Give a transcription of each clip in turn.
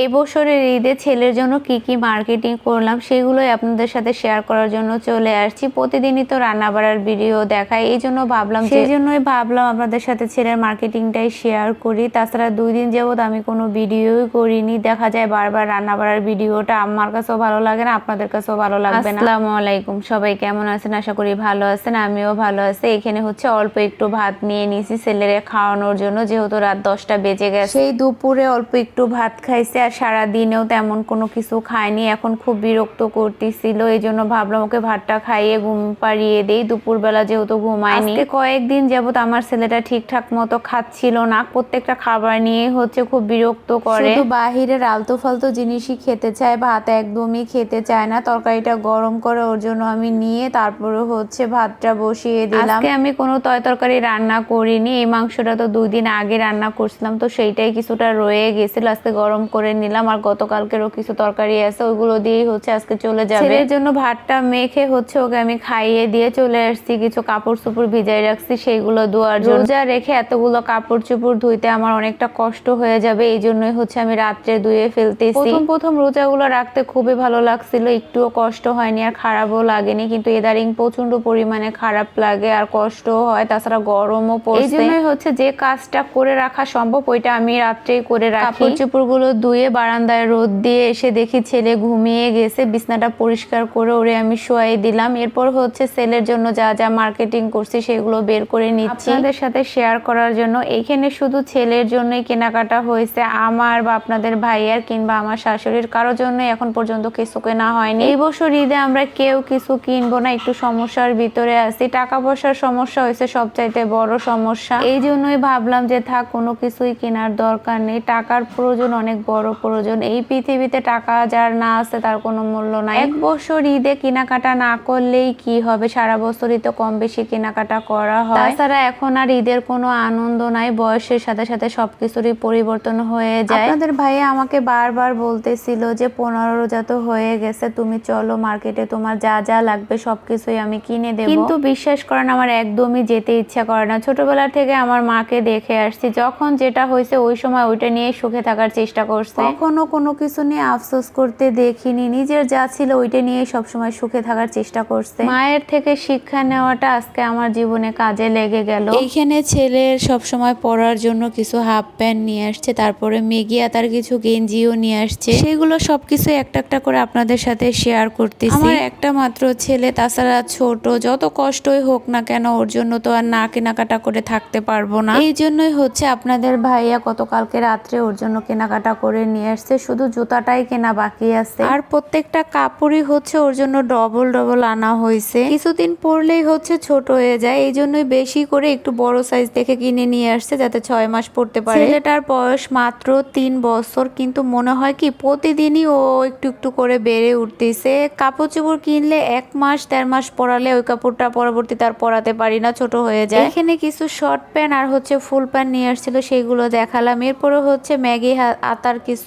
এই বছরের ঈদে ছেলের জন্য কি কি মার্কেটিং করলাম সেগুলোই আপনাদের সাথে শেয়ার করার জন্য চলে আসছি। প্রতিদিনই তো রান্না বাড়ার ভিডিও দেখাই এই জন্য ভাবলাম সেই জন্যই ভাবলাম আপনাদের সাথে ছেলের মার্কেটিংটাই শেয়ার করি। তাছাড়া দুই দিন যাবত আমি কোনো ভিডিওই করিনি। দেখা যায় বারবার রান্না বাড়ার ভিডিওটা আমার কাছেও ভালো লাগে না আপনাদের কাছেও ভালো লাগবে না। আসসালামু আলাইকুম সবাই কেমন আছেন? আশা করি ভালো আছেন আমিও ভালো আছি। এখানে হচ্ছে অল্প একটু ভাত নিয়ে নিয়েছি ছেলেরে খাওয়ানোর জন্য যেহেতু রাত দশটা বেজে গেছে। সেই দুপুরে অল্প একটু ভাত খাইছে আর সারা দিনেও তেমন কোনো কিছু খায়নি এখন খুব বিরক্ত করতেছিল এই জন্য ভাবলাম ওকে ভাতটা খাইয়ে ঘুম পাড়িয়ে দেই। দুপুরবেলা যেহেতু ঘুমায়নি। কয়েকদিন যাবত আমার ছেলেটা ঠিকঠাক মতো খাচ্ছিল না। প্রত্যেকটা খাবার নিয়ে হচ্ছে খুব বিরক্ত করে। বাহিরের আলতু ফালতু জিনিসই খেতে চায় ভাত একদমই খেতে চায় না। তরকারিটা গরম করে ওর জন্য আমি নিয়ে তারপরে হচ্ছে ভাতটা বসিয়ে দিলাম। আজকে আমি কোনো তয় তরকারি রান্না করিনি। এই মাংসটা তো দুই দিন আগে রান্না করছিলাম তো সেইটাই কিছুটা রয়ে গেছিল। আজকে গরম করে নিলাম আর গতকালকেরও কিছু তরকারি আছে ওইগুলো দিয়েই হচ্ছে আজকে চলে যাবে। ছেলের জন্য ভাতটা মেখে হচ্ছে ওকে আমি খাইয়ে দিয়ে চলে আসছি কিছু কাপড় চোপড় ভিজাই রাখছি সেইগুলো ধোয়ার জন্য। রোজা রেখে এতগুলো কাপড় চোপড় ধুইতে আমার অনেকটা কষ্ট হয়ে যাবে এই জন্যই হচ্ছে আমি রাত্রে ধুয়ে ফেলতেছি। প্রথম প্রথম রোজাগুলো রাখতে খুবই ভালো লাগছিল একটুও কষ্ট হয়নি আর খারাপও লাগেনি কিন্তু এদারিং প্রচণ্ড পরিমাণে খারাপ লাগে আর কষ্টও হয় তাছাড়া গরমও পড়ছে। এই জন্যই হচ্ছে যে কাজটা করে রাখা সম্ভব ওইটা আমি রাত্রেই করে রাখি। কাপড় চোপড়গুলো ধুয়ে বারান্দায় রোদ দিয়ে এসে দেখি ছেলে ঘুমিয়ে গেছে। বিছনাটা পরিষ্কার করে ওরে আমি শোয়াই দিলাম। এরপর হচ্ছে সেলের জন্য যা যা মার্কেটিং করছি সেগুলো বের করে নিচ্ছি। আপনাদের সাথে শেয়ার করার জন্য এইখানে শুধু ছেলের জন্যই কেনাকাটা হয়েছে। আমার বা আপনাদের ভাইয়ার কিংবা আমার শাশুড়ির কারোর জন্য এখন পর্যন্ত কিছু কেনা হয়নি। এই বছর ঈদে আমরা কেউ কিছু কিনবো না, একটু সমস্যার ভিতরে আছি। টাকা পয়সার সমস্যা হয়েছে, সবচাইতে বড় সমস্যা। এই জন্যই ভাবলাম যে থাক, কোনো কিছুই কেনার দরকার নেই। টাকার প্রয়োজন অনেক বড়। প্রয়োজন। এই পৃথিবীতে টাকা যার না আছে তার কোনো মূল্য নাই। এক বছর ঈদে কেনাকাটা না করলেই কি হবে? সারা বছরই তো কম বেশি কেনাকাটা করা হয়। তাছাড়া এখন আর ঈদের কোনো আনন্দ নাই, বয়সের সাথে সাথে সবকিছুরই পরিবর্তন হয়ে যায়। আপনাদের ভাইয়া আমাকে বারবার বলতেছিল যে, পনেরো রোজা তো হয়ে গেছে, তুমি চলো মার্কেটে, তোমার যা যা লাগবে সবকিছুই আমি কিনে দেবো। কিন্তু বিশ্বাস করেন, আমার একদমই যেতে ইচ্ছা করে না। ছোটবেলা থেকে আমার মাকে দেখে আসছি, যখন যেটা হয়েছে ওই সময় ওইটা নিয়ে সুখে থাকার চেষ্টা করছে। কখনো কোনো কিছু নিয়ে আফসোস করতে দেখিনি। নিজের যা ছিল ওইটা নিয়ে সবসময় সুখে থাকার চেষ্টা করছে। মায়ের থেকে শিক্ষা নেওয়াটা আজকে আমার জীবনে কাজে লেগে গেল। এইখানে ছেলের সবসময় পড়ার জন্য কিছু হাফ প্যান্ট নিয়ে আসছে তারপরে মেগিয়া তার কিছু গেঞ্জিও নিয়ে আসছে। সেগুলো সবকিছু একটা একটা করে আপনাদের সাথে শেয়ার করতেছি। আমার একটা মাত্র ছেলে তাছাড়া ছোট যত কষ্টই হোক না কেন ওর জন্য তো আর না কেনাকাটা করে থাকতে পারব না। এই জন্যই হচ্ছে আপনাদের ভাইয়া গতকালকে রাত্রে ওর জন্য কেনাকাটা করে নিয়ে আসছে, শুধু জুতাটাই কেনা বাকি আছে। আর প্রত্যেকটা কাপড়ই হচ্ছে ওর জন্য ডবল ডবল আনা হয়েছে। কিছুদিন পরলেই হচ্ছে ছোট হয়ে যায় এই জন্যই বেশি করে একটু বড় সাইজ দেখে কিনে নিয়ে আসছে, যাতে ছয় মাস পড়তে পারে। ছেলেটার বয়স মাত্র তিন বছর, কিন্তু মনে হয় কি প্রতিদিনই ও একটু একটু করে বেড়ে উঠতেছে। কাপড় চোপড় কিনলে এক মাস, দেড় মাস পরালে ওই কাপড়টা পরবর্তীতে আর পরাতে পারি না, ছোট হয়ে যায়। এখানে কিছু শর্ট প্যান্ট আর হচ্ছে ফুল প্যান্ট নিয়ে আসছিল সেইগুলো দেখালাম। এরপরে হচ্ছে ম্যাগি আতার কিছু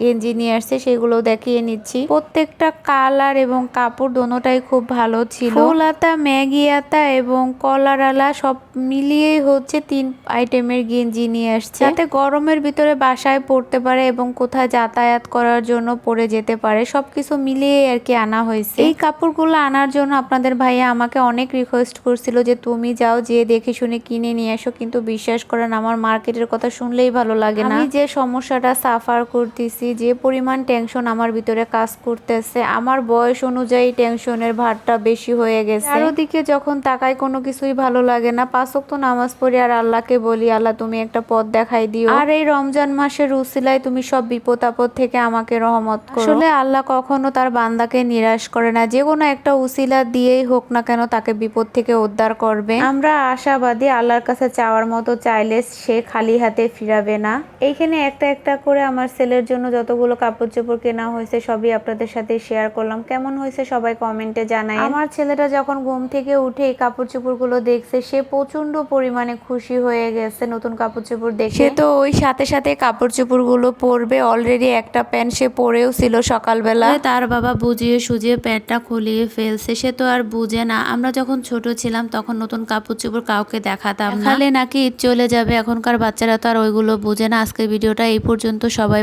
গেঞ্জি নিয়ে আসছে সেগুলো দেখিয়ে নিচ্ছি। প্রত্যেকটা কালার এবং কাপড় দোনোটাই খুব ভালো ছিল। ফুল আতা ম্যাগি আতা এবং কলার আলা সব মিলিয়েই হচ্ছে তিন আইটেমের গেঞ্জি নিয়ে আসছে যাতে গরমের ভিতরে বাসায় পড়তে পারে এবং কোথায় যাতায়াত করার জন্য পরে যেতে পারে সবকিছু মিলিয়ে আর কি আনা হয়েছে। এই কাপড়গুলো আনার জন্য আপনাদের ভাইয়া আমাকে অনেক রিকোয়েস্ট করছিল যে তুমি যাও যে দেখে শুনে কিনে নিয়ে আসো কিন্তু বিশ্বাস করেন আমার মার্কেটের কথা শুনলেই ভালো লাগে না। যে সমস্যাটা সাফার করতেছি, যে পরিমাণ টেনশন আমার ভিতরে কাজ করতেছে, আমার বয়স অনুযায়ী টেনশনের ভারটা বেশি হয়ে গেছে। চারোদিকে যখন তাকাই কোনো কিছুই ভালো লাগে না পাঁচক তো নামাজ পড়ি আর আল্লাহকে বলি, আল্লাহ, তুমি একটা পথ দেখাই দিও। আর এই রমজান মাসের উসিলায় তুমি সব বিপদ আপদ থেকে আমাকে রহমত করো। আসলে আল্লাহ কখনো তার বান্দাকে নিরাশ করে না, যে কোনো একটা উসিলা দিয়েই হোক না কেন তাকে বিপদ থেকে উদ্ধার করবে। আমরা আশাবাদী আল্লাহর কাছে চাওয়ার মতো চাইলে সে খালি হাতে ফিরাবে না। এইখানে একটা একটা করে আমার ছেলের জন্য যতগুলো কাপড় চোপড় কেনা হয়েছে সবই আপনাদের সাথে শেয়ার করলাম। কেমন হয়েছে সবাই কমেন্টে জানাই আমার ছেলেটা যখন ঘুম থেকে উঠে এই কাপড় চোপড়গুলো দেখছে সে প্রচণ্ড পরিমাণে খুশি হয়ে গেছে নতুন কাপড় চোপড় দেখে। সে তো ওই সাথে সাথে কাপড় চোপড়গুলো পরবে অলরেডি একটা প্যান্ট সে পরেও ছিল সকালবেলা। তার বাবা বুঝিয়ে সুজিয়ে প্যান্টটা খুলিয়ে ফেলছে সে তো আর বুঝে না। আমরা যখন ছোট ছিলাম তখন নতুন কাপড় চোপড় কাউকে দেখাতাম খালে নাকি চলে যাবে এখনকার বাচ্চারা তো আর ওইগুলো বুঝে না। আজকের ভিডিওটা এই পর্যন্ত সবাই